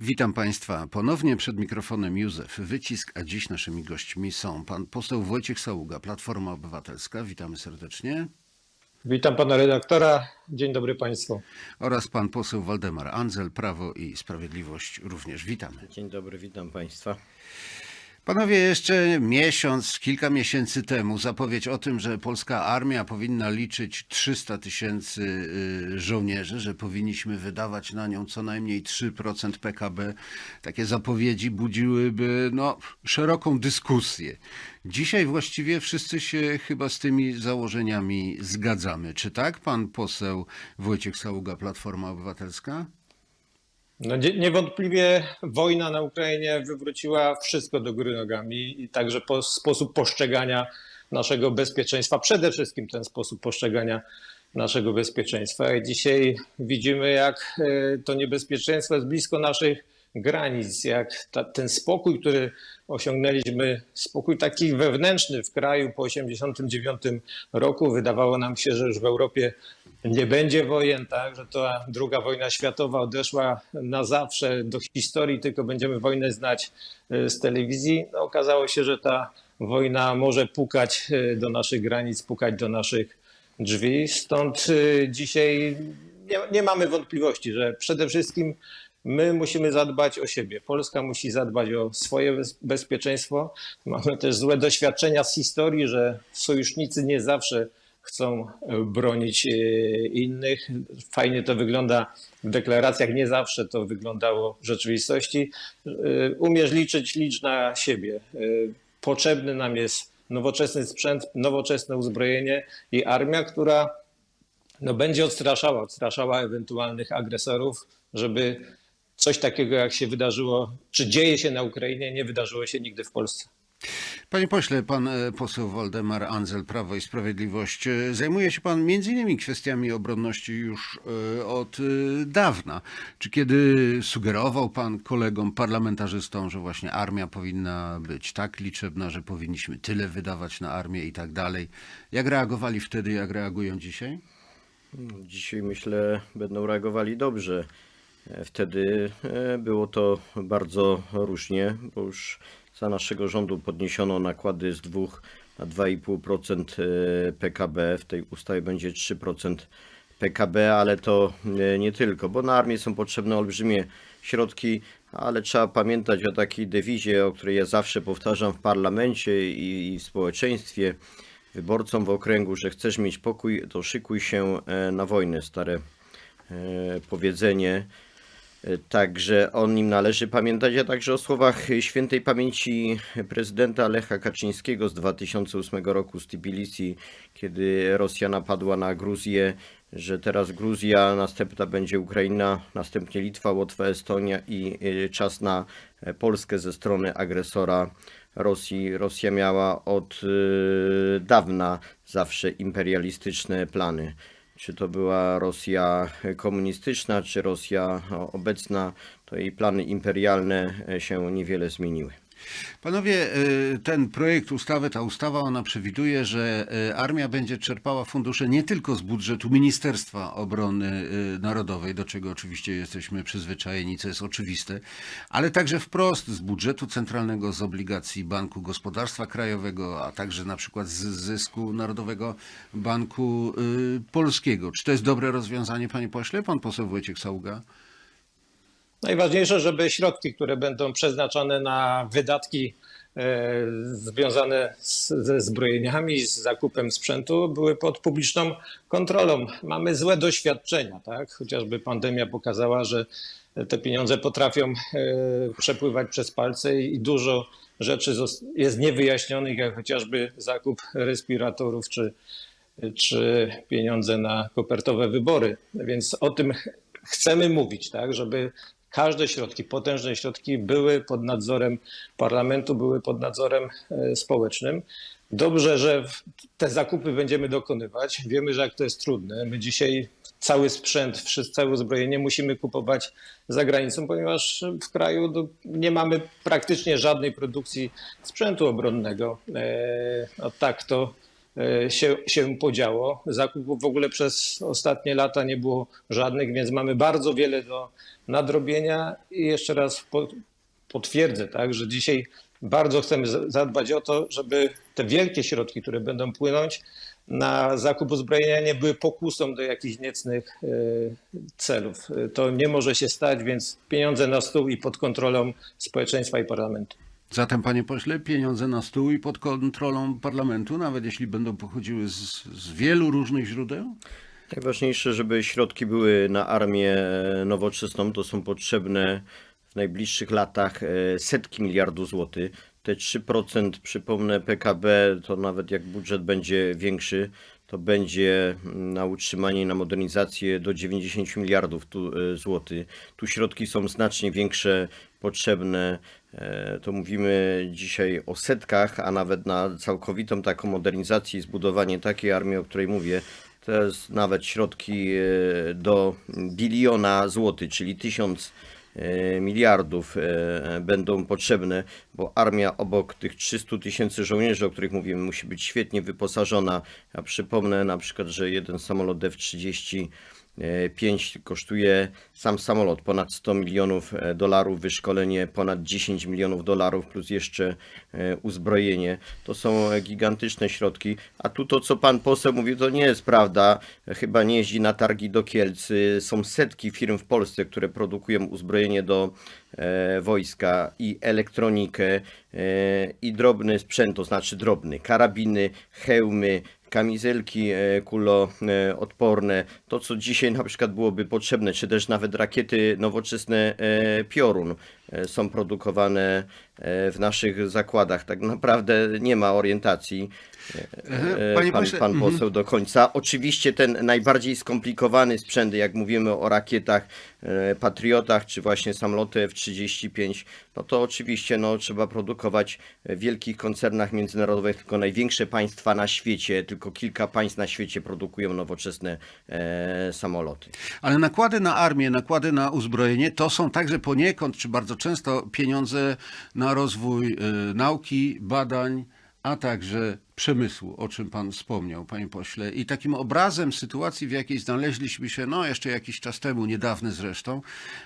Witam Państwa ponownie przed mikrofonem Józef Wycisk, a dziś naszymi gośćmi są pan poseł Wojciech Saługa, Platforma Obywatelska. Witamy serdecznie. Witam pana redaktora. Dzień dobry państwu. Oraz pan poseł Waldemar Andzel, Prawo i Sprawiedliwość również. Witamy. Dzień dobry, witam Państwa. Panowie, jeszcze miesiąc, kilka miesięcy temu zapowiedź o tym, że polska armia powinna liczyć 300 tysięcy y, żołnierzy, że powinniśmy wydawać na nią co najmniej 3% PKB. Takie zapowiedzi budziłyby no, szeroką dyskusję. Dzisiaj właściwie wszyscy się chyba z tymi założeniami zgadzamy. Czy tak, pan poseł Wojciech Saługa, Platforma Obywatelska? No, nie- niewątpliwie wojna na Ukrainie wywróciła wszystko do góry nogami i także po, sposób postrzegania naszego bezpieczeństwa, przede wszystkim ten sposób postrzegania naszego bezpieczeństwa. I dzisiaj widzimy, jak e, to niebezpieczeństwo jest blisko naszych granic, jak ta, ten spokój, który osiągnęliśmy, spokój taki wewnętrzny w kraju po 1989 roku, wydawało nam się, że już w Europie nie będzie wojen, tak, że ta druga wojna światowa odeszła na zawsze do historii, tylko będziemy wojnę znać e, z telewizji. No, okazało się, że ta wojna może pukać e, do naszych granic, pukać do naszych drzwi. Stąd e, dzisiaj nie, nie mamy wątpliwości, że przede wszystkim my musimy zadbać o siebie. Polska musi zadbać o swoje bez- bezpieczeństwo. Mamy też złe doświadczenia z historii, że sojusznicy nie zawsze chcą e, bronić e, innych. Fajnie to wygląda w deklaracjach, nie zawsze to wyglądało w rzeczywistości. E, Umiesz liczyć, licz na siebie. Potrzebny nam jest nowoczesny sprzęt, nowoczesne uzbrojenie i armia, która no, będzie odstraszała, odstraszała ewentualnych agresorów, żeby coś takiego, jak się wydarzyło, czy dzieje się na Ukrainie, nie wydarzyło się nigdy w Polsce. Panie pośle, pan e, poseł Waldemar Andzel, Prawo i Sprawiedliwość. E, Zajmuje się pan między innymi kwestiami obronności już e, od dawna. Czy kiedy sugerował pan kolegom parlamentarzystom, że właśnie armia powinna być tak liczebna, że powinniśmy tyle wydawać na armię i tak dalej? Jak reagowali wtedy, jak reagują dzisiaj? Dzisiaj myślę, będą reagowali dobrze. E, Wtedy e, było to bardzo różnie, bo już za naszego rządu podniesiono nakłady z 2 na 2,5% e, PKB. W tej ustawie będzie 3% PKB, ale to e, nie tylko, bo na armię są potrzebne olbrzymie środki, ale trzeba pamiętać o takiej dewizie, o której ja zawsze powtarzam w parlamencie i, w społeczeństwie wyborcom w okręgu, że chcesz mieć pokój, to szykuj się e, na wojnę. Stare e, powiedzenie. Także o nim należy pamiętać, a także o słowach świętej pamięci prezydenta Lecha Kaczyńskiego z 2008 roku z Tbilisi, kiedy Rosja napadła na Gruzję, że teraz Gruzja, następna będzie Ukraina, następnie Litwa, Łotwa, Estonia i e, czas na e, Polskę ze strony agresora Rosji. Rosja miała od e, dawna zawsze imperialistyczne plany. Czy to była Rosja komunistyczna, czy Rosja obecna, to jej plany imperialne się niewiele zmieniły. Panowie, e, ten projekt ustawy, ta ustawa, ona przewiduje, że e, armia będzie czerpała fundusze nie tylko z budżetu Ministerstwa Obrony e, Narodowej, do czego oczywiście jesteśmy przyzwyczajeni, co jest oczywiste, ale także wprost z budżetu centralnego, z obligacji Banku Gospodarstwa Krajowego, a także na przykład z zysku Narodowego Banku Polskiego. Czy to jest dobre rozwiązanie, panie pośle? Pan poseł Wojciech Saługa. Najważniejsze, żeby środki, które będą przeznaczone na wydatki e, związane z, ze zbrojeniami, z zakupem sprzętu, były pod publiczną kontrolą. Mamy złe doświadczenia, tak? Chociażby pandemia pokazała, że te pieniądze potrafią e, przepływać przez palce i dużo rzeczy jest niewyjaśnionych, jak chociażby zakup respiratorów czy, czy pieniądze na kopertowe wybory. Więc o tym ch- chcemy mówić, tak, żeby każde środki, potężne środki były pod nadzorem parlamentu, były pod nadzorem e, społecznym. Dobrze, że te zakupy będziemy dokonywać. Wiemy, że jak to jest trudne. My dzisiaj cały sprzęt, całe uzbrojenie musimy kupować za granicą, ponieważ w kraju nie mamy praktycznie żadnej produkcji sprzętu obronnego. No tak to się, się podziało. Zakupów w ogóle przez ostatnie lata nie było żadnych, więc mamy bardzo wiele do nadrobienia i jeszcze raz po, potwierdzę, tak, że dzisiaj bardzo chcemy za- zadbać o to, żeby te wielkie środki, które będą płynąć na zakup uzbrojenia nie były pokusą do jakichś niecnych e, celów. E, To nie może się stać, więc pieniądze na stół i pod kontrolą społeczeństwa i parlamentu. Zatem, panie pośle, pieniądze na stół i pod kontrolą parlamentu, nawet jeśli będą pochodziły z, z wielu różnych źródeł? Najważniejsze, żeby środki były na armię nowoczesną, to są potrzebne w najbliższych latach e, setki miliardów złotych. Te 3%, przypomnę, PKB, to nawet jak budżet będzie większy, to będzie mm, na utrzymanie i na modernizację do 90 miliardów e, złotych. Tu środki są znacznie większe, potrzebne. E, To mówimy dzisiaj o setkach, a nawet na całkowitą taką modernizację i zbudowanie takiej armii, o której mówię, to jest nawet środki e, do biliona złotych, czyli tysiąc e, miliardów będą potrzebne, bo armia obok tych 300 tysięcy żołnierzy, o których mówimy, musi być świetnie wyposażona. Ja przypomnę na przykład, że jeden samolot F-30 5 kosztuje sam samolot ponad 100 milionów e, dolarów, wyszkolenie ponad 10 milionów dolarów, plus jeszcze e, uzbrojenie. To są e, gigantyczne środki. A tu to, co pan poseł mówił, to nie jest prawda. Chyba nie jeździ na targi do Kielc. Y, Są setki firm w Polsce, które produkują uzbrojenie do e, wojska i elektronikę e, i drobny sprzęt, to znaczy drobny, karabiny, hełmy, kamizelki e, kuloodporne, to co dzisiaj na przykład byłoby potrzebne, czy też nawet rakiety nowoczesne e, Piorun e, są produkowane e, w naszych zakładach. Tak naprawdę nie ma orientacji. E, Panie Pan, pośle, pan mhm. poseł do końca. Oczywiście ten najbardziej skomplikowany sprzęt, jak mówimy o rakietach, e, patriotach, czy właśnie samoloty F-35, no to oczywiście no, trzeba produkować w wielkich koncernach międzynarodowych, tylko największe państwa na świecie, tylko kilka państw na świecie produkują nowoczesne e, samoloty. Ale nakłady na armię, nakłady na uzbrojenie to są także poniekąd, czy bardzo często pieniądze na rozwój y, nauki, badań, a także przemysłu, o czym pan wspomniał, panie pośle. I takim obrazem sytuacji, w jakiej znaleźliśmy się, no jeszcze jakiś czas temu, niedawny zresztą,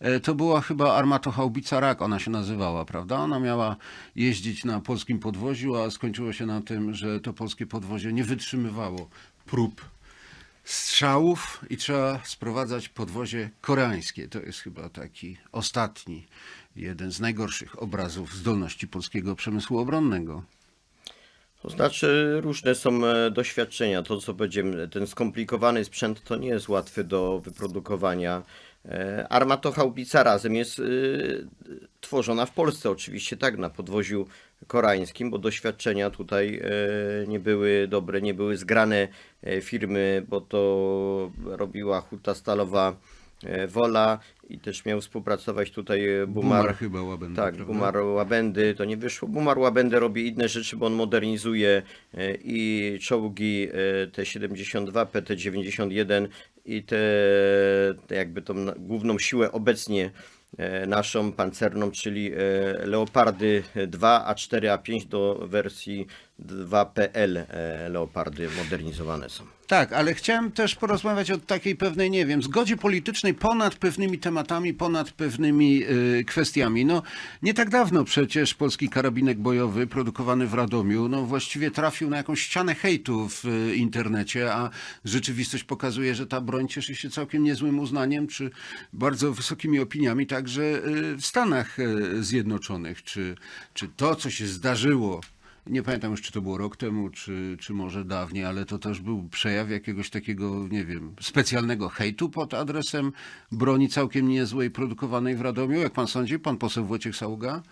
e, to była chyba armatochaubica Rak, ona się nazywała, prawda? Ona miała jeździć na polskim podwoziu, a skończyło się na tym, że to polskie podwozie nie wytrzymywało prób strzałów i trzeba sprowadzać podwozie koreańskie. To jest chyba taki ostatni, jeden z najgorszych obrazów zdolności polskiego przemysłu obronnego. To znaczy różne są e, doświadczenia. To co będziemy, ten skomplikowany sprzęt to nie jest łatwy do wyprodukowania. E, Armatochaubica razem jest e, tworzona w Polsce oczywiście tak na podwoziu koreańskim, bo doświadczenia tutaj nie były dobre, nie były zgrane firmy, bo to robiła huta stalowa Wola i też miał współpracować tutaj e, Bumar, Bumar chyba łabędy, tak, prawda? Bumar Łabędy to nie wyszło. Bumar Łabędy robi inne rzeczy, bo on modernizuje e, i czołgi e, T-72, PT-91 i te, te jakby tą główną siłę obecnie e, naszą pancerną, czyli e, Leopardy 2, A4, A5 do wersji 2PL e, Leopardy modernizowane są. Tak, ale chciałem też porozmawiać o takiej pewnej, nie wiem, zgodzie politycznej ponad pewnymi tematami, ponad pewnymi y, kwestiami. No, nie tak dawno przecież polski karabinek bojowy produkowany w Radomiu, no właściwie trafił na jakąś ścianę hejtu w y, internecie, a rzeczywistość pokazuje, że ta broń cieszy się całkiem niezłym uznaniem, czy bardzo wysokimi opiniami także y, w Stanach y, Zjednoczonych. Czy, czy to, co się zdarzyło nie pamiętam już, czy to było rok temu, czy, czy może dawniej, ale to też był przejaw jakiegoś takiego, nie wiem, specjalnego hejtu pod adresem broni całkiem niezłej produkowanej w Radomiu. Jak pan sądzi, pan poseł Wojciech Saługa?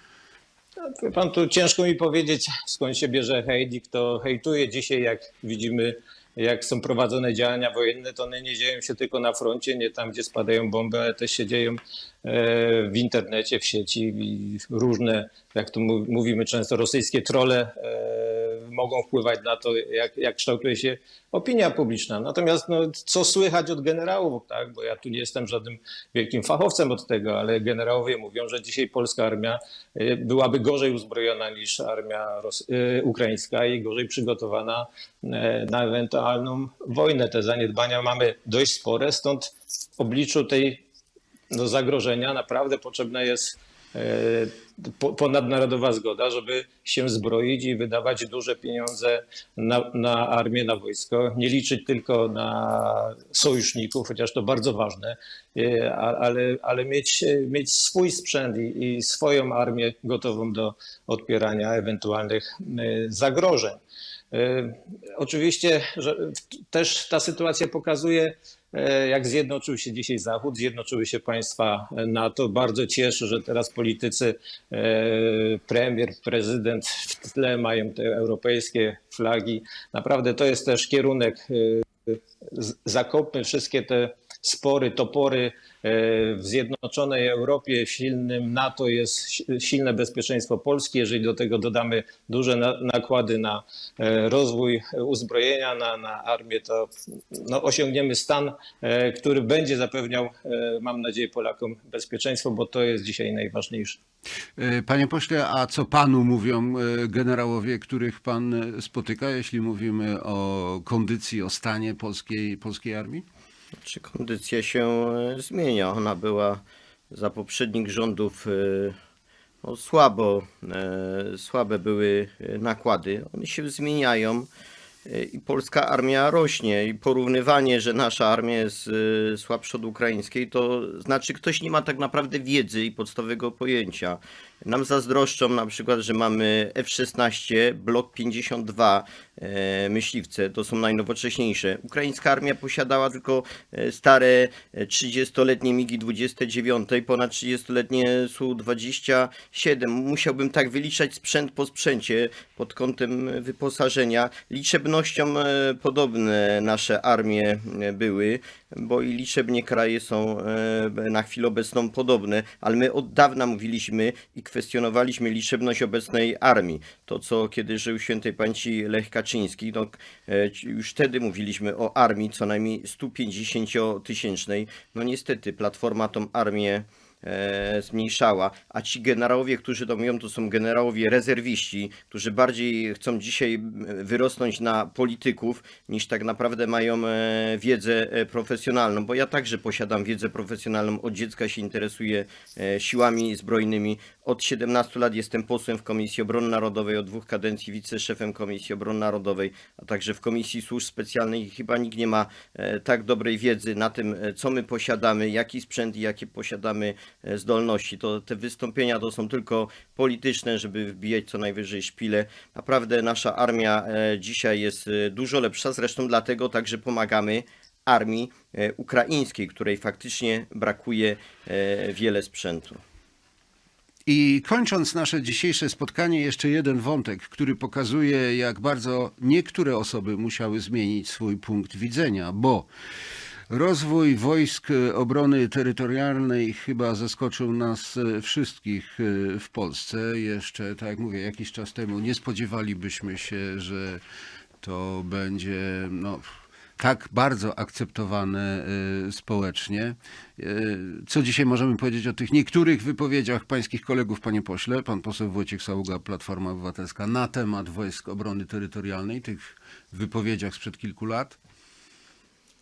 Wie Pan, tu ciężko mi powiedzieć, skąd się bierze hejt i kto hejtuje. Dzisiaj, jak widzimy, jak są prowadzone działania wojenne, to one nie dzieją się tylko na froncie, nie tam, gdzie spadają bomby, ale też się dzieją w internecie, w sieci i różne, jak mu- mówimy często, rosyjskie trole e, mogą wpływać na to, jak, jak kształtuje się opinia publiczna. Natomiast no, co słychać od generałów, tak? bo ja tu nie jestem żadnym wielkim fachowcem od tego, ale generałowie mówią, że dzisiaj polska armia y, byłaby gorzej uzbrojona niż armia ukraińska i gorzej przygotowana na ewentualną wojnę. Te zaniedbania mamy dość spore, stąd w obliczu tej no, zagrożenia naprawdę potrzebna jest e, po- ponadnarodowa zgoda, żeby się zbroić i wydawać duże pieniądze na, na armię, na wojsko. Nie liczyć tylko na sojuszników, chociaż to bardzo ważne, e, ale, ale mieć, mieć swój sprzęt i, i swoją armię gotową do odpierania ewentualnych e, zagrożeń. E, Oczywiście, że też ta sytuacja pokazuje, e, jak zjednoczył się dzisiaj Zachód, zjednoczyły się państwa NATO. Bardzo cieszę, że teraz politycy, e, premier, prezydent w tle mają te europejskie flagi. Naprawdę to jest też kierunek. e, Zakopmy wszystkie te spory, topory e, w zjednoczonej Europie, silnym NATO jest si- silne bezpieczeństwo Polski. Jeżeli do tego dodamy duże na- nakłady na e, rozwój uzbrojenia, na, na armię, to no, osiągniemy stan, e, który będzie zapewniał, mam nadzieję, Polakom bezpieczeństwo, bo to jest dzisiaj najważniejsze. Panie pośle, a co panu mówią generałowie, których pan spotyka, jeśli mówimy o kondycji, o stanie polskiej, polskiej armii? Czy kondycja się e, zmienia? Ona była za poprzednich rządów e, no, słabo, e, słabe były nakłady. One się zmieniają i polska armia rośnie. I porównywanie, że nasza armia jest słabsza od ukraińskiej, to znaczy ktoś nie ma tak naprawdę wiedzy i podstawowego pojęcia. Nam zazdroszczą na przykład, że mamy F-16, Blok 52 e, myśliwce, to są najnowocześniejsze. Ukraińska armia posiadała tylko e, stare e, 30-letnie MIGI 29, ponad 30-letnie Su-27. Musiałbym tak wyliczać sprzęt po sprzęcie pod kątem wyposażenia. Liczebnością e, podobne nasze armie e, były, bo i liczebnie kraje są e, na chwilę obecną podobne, ale my od dawna mówiliśmy i kwestionowaliśmy liczebność obecnej armii. To, co kiedy żył świętej pamięci Lech Kaczyński, no, e, już wtedy mówiliśmy o armii co najmniej 150-tysięcznej. No niestety, Platforma tą armię e, zmniejszała, a ci generałowie, którzy to mówią, to są generałowie rezerwiści, którzy bardziej chcą dzisiaj wyrosnąć na polityków, niż tak naprawdę mają e, wiedzę e, profesjonalną, bo ja także posiadam wiedzę profesjonalną, od dziecka się interesuję siłami zbrojnymi, od 17 lat jestem posłem w Komisji Obrony Narodowej, od dwóch kadencji wiceszefem Komisji Obrony Narodowej, a także w Komisji Służb Specjalnych. Chyba nikt nie ma tak dobrej wiedzy na tym, co my posiadamy, jaki sprzęt i jakie posiadamy zdolności. To te wystąpienia to są tylko polityczne, żeby wbijać co najwyżej szpile. Naprawdę nasza armia e, dzisiaj jest e, dużo lepsza, zresztą dlatego także pomagamy armii e, ukraińskiej, której faktycznie brakuje e, wiele sprzętu. I kończąc nasze dzisiejsze spotkanie, jeszcze jeden wątek, który pokazuje, jak bardzo niektóre osoby musiały zmienić swój punkt widzenia, bo rozwój wojsk e, obrony terytorialnej chyba zaskoczył nas e, wszystkich e, w Polsce. Jeszcze, tak jak mówię, jakiś czas temu nie spodziewalibyśmy się, że to będzie no, tak bardzo akceptowane y, społecznie. Y, Co dzisiaj możemy powiedzieć o tych niektórych wypowiedziach pańskich kolegów, panie pośle, pan poseł Wojciech Saługa, Platforma Obywatelska, na temat wojsk obrony terytorialnej, tych wypowiedziach sprzed kilku lat?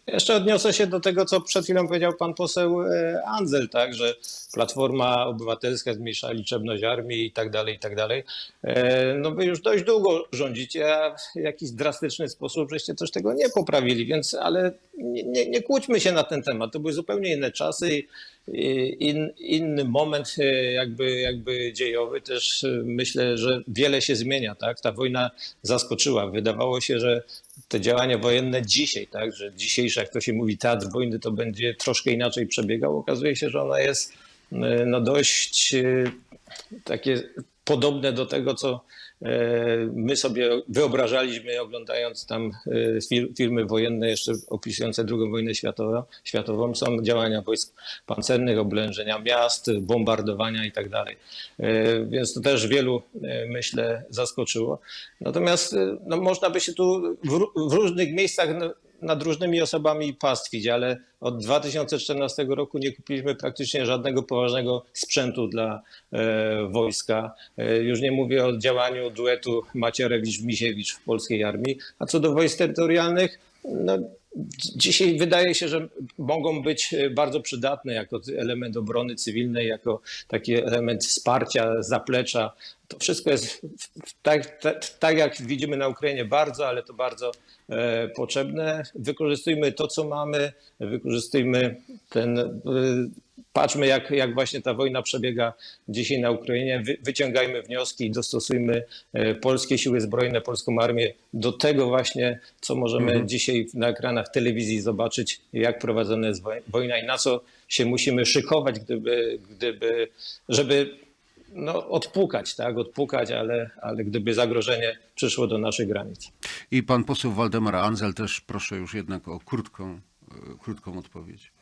Jeszcze odniosę się do tego, co przed chwilą powiedział pan poseł e, Andzel, tak, że Platforma Obywatelska zmniejsza liczebność armii i tak dalej, i tak dalej. E, No wy już dość długo rządzicie, a w jakiś drastyczny sposób żeście też tego nie poprawili, więc ale nie, nie, nie kłóćmy się na ten temat. To były zupełnie inne czasy i in, inny moment e, jakby, jakby dziejowy. Też e, myślę, że wiele się zmienia, tak? Ta wojna zaskoczyła. Wydawało się, że te działania wojenne dzisiaj, tak, że dzisiejszy, jak to się mówi, teatr wojny, to będzie troszkę inaczej przebiegał. Okazuje się, że ona jest e, no dość takie podobne do tego, co my sobie wyobrażaliśmy, oglądając tam e, fil- filmy wojenne jeszcze opisujące II wojnę światową. światową. Są działania wojsk pancernych, oblężenia miast, bombardowania i tak. E, Więc to też wielu, e, myślę, zaskoczyło. Natomiast e, no, można by się tu w, w różnych miejscach no, nad różnymi osobami pastwić, ale od 2014 roku nie kupiliśmy praktycznie żadnego poważnego sprzętu dla e, wojska. E, już nie mówię o działaniu duetu Macierewicz-Misiewicz w polskiej armii. A co do wojsk terytorialnych, no, dzi- dzisiaj wydaje się, że mogą być e, bardzo przydatne jako element obrony cywilnej, jako taki element wsparcia, zaplecza. To wszystko jest tak, tak, tak jak widzimy na Ukrainie bardzo, ale to bardzo e, potrzebne. Wykorzystujmy to, co mamy, wykorzystujmy ten, e, patrzmy jak, jak właśnie ta wojna przebiega dzisiaj na Ukrainie, Wy, wyciągajmy wnioski i dostosujmy e, polskie siły zbrojne, polską armię do tego właśnie, co możemy dzisiaj na ekranach telewizji zobaczyć, jak prowadzona jest woj- wojna i na co się musimy szykować, gdyby, gdyby żeby no, odpukać, tak, odpukać, ale, ale gdyby zagrożenie przyszło do naszych granic. I pan poseł Waldemar Andzel też proszę już jednak o krótką, e, krótką odpowiedź.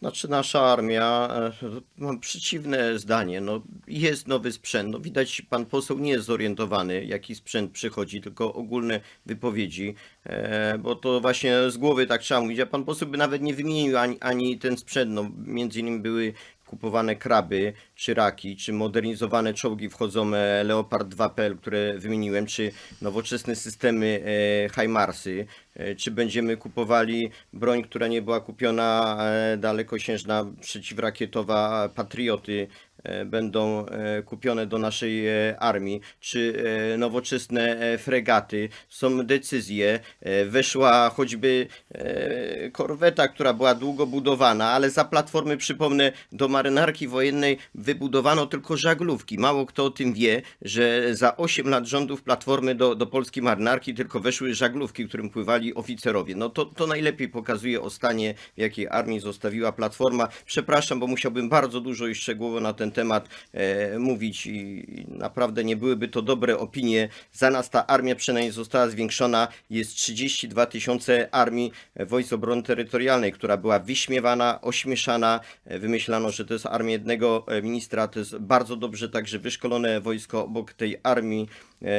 Znaczy nasza armia, e, mam przeciwne zdanie, no jest nowy sprzęt, no widać pan poseł nie jest zorientowany jaki sprzęt przychodzi, tylko ogólne wypowiedzi, e, bo to właśnie z głowy tak trzeba mówić, a pan poseł by nawet nie wymienił ani, ani ten sprzęt, no między innymi były kupowane kraby, czy raki, czy modernizowane czołgi wchodzone Leopard 2PL, które wymieniłem, czy nowoczesne systemy e, HIMARSy, e, czy będziemy kupowali broń, która nie była kupiona e, dalekosiężna przeciwrakietowa Patrioty e, będą e, kupione do naszej e, armii, czy e, nowoczesne e, fregaty. Są decyzje. E, Weszła choćby e, korweta, która była długo budowana, ale za platformy, przypomnę, do marynarki wojennej wybudowano tylko żaglówki. Mało kto o tym wie, że za 8 lat rządów platformy do, do polskiej marynarki tylko weszły żaglówki, którym pływali oficerowie. No to, to najlepiej pokazuje o stanie, w jakiej armii zostawiła platforma. Przepraszam, bo musiałbym bardzo dużo i szczegółowo na ten temat e, mówić i, naprawdę nie byłyby to dobre opinie. Za nas ta armia przynajmniej została zwiększona. Jest 32 tysiące armii e, Wojsk Obrony Terytorialnej, która była wyśmiewana, ośmieszana. E, Wymyślano, że to jest armia jednego ministra. To jest bardzo dobrze także wyszkolone wojsko obok tej armii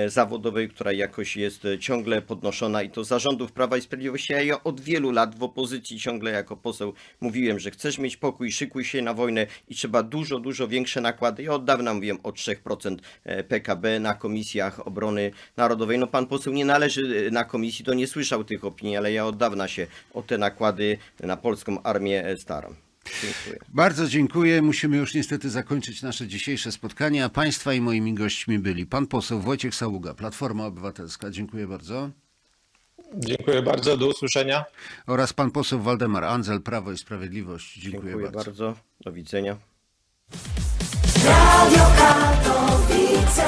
zawodowej, która jakoś jest e, ciągle podnoszona i to zarządów Prawa i Sprawiedliwości. Ja od wielu lat w opozycji ciągle jako poseł mówiłem, że chcesz mieć pokój, szykuj się na wojnę i trzeba dużo, dużo większe nakłady. Ja od dawna mówiłem o 3% e, PKB na komisjach obrony narodowej. No pan poseł nie należy e, na komisji, to nie słyszał tych opinii, ale ja od dawna się o te nakłady na polską armię e, staram. Dziękuję. Bardzo dziękuję. Musimy już niestety zakończyć nasze dzisiejsze spotkanie, a państwa i moimi gośćmi byli pan poseł Wojciech Saługa, Platforma Obywatelska. Dziękuję bardzo. Dziękuję bardzo, do usłyszenia. Oraz pan poseł Waldemar Andzel, Prawo i Sprawiedliwość. Dziękuję, Dziękuję bardzo. bardzo. Do widzenia. Radio Katowice.